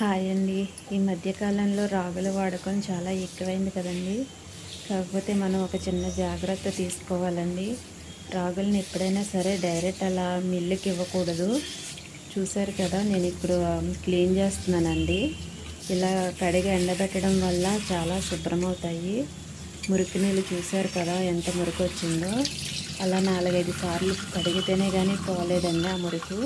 Hi అండి. ఈ మధ్యకాలంలో రాగుల వాడకం చాలా ఎక్కువైంది కదండి. కాకపోతే మనం ఒక చిన్న జాగ్రత్త తీసుకోవాలండి. రాగులను ఎప్పుడైనా సరే డైరెక్ట్ అలా మిల్లుకి ఇవ్వకూడదు. చూసారు కదా నేను ఇప్పుడు క్లీన్ చేస్తున్నానండి. ఇలా కడిగి ఎండబెట్టడం వల్ల చాలా శుభ్రమవుతాయి. మురికి నీళ్ళు చూసారు కదా ఎంత మురికి వచ్చిందో. అలా నాలుగైదు సార్లు కడిగితేనే కానీ పోలేదండి ఆ మురికి.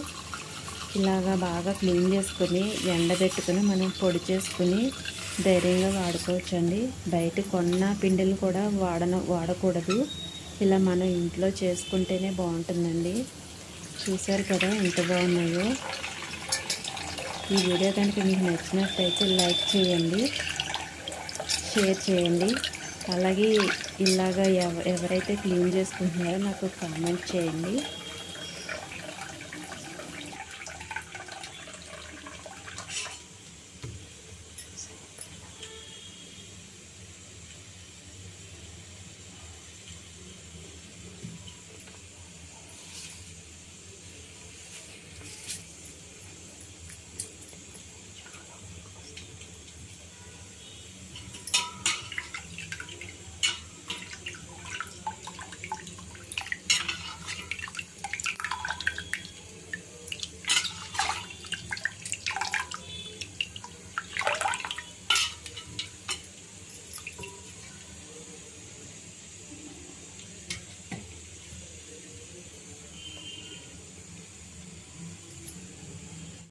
ఇలాగా బాగా క్లీన్ చేసుకుని ఎండబెట్టుకుని మనం పొడి చేసుకుని ధైర్యంగా వాడుకోవచ్చండి. బయట కొన్న పిండిలు కూడా వాడన వాడకూడదు. ఇలా మనం ఇంట్లో చేసుకుంటేనే బాగుంటుందండి. చూశారు కదా ఎంత బాగున్నాయో. ఈ వీడియో కనుక మీకు నచ్చినట్టయితే లైక్ చేయండి షేర్ చేయండి. అలాగే ఇలాగా ఎవ ఎవరైతే క్లీన్ చేసుకుంటున్నారో నాకు కామెంట్ చేయండి.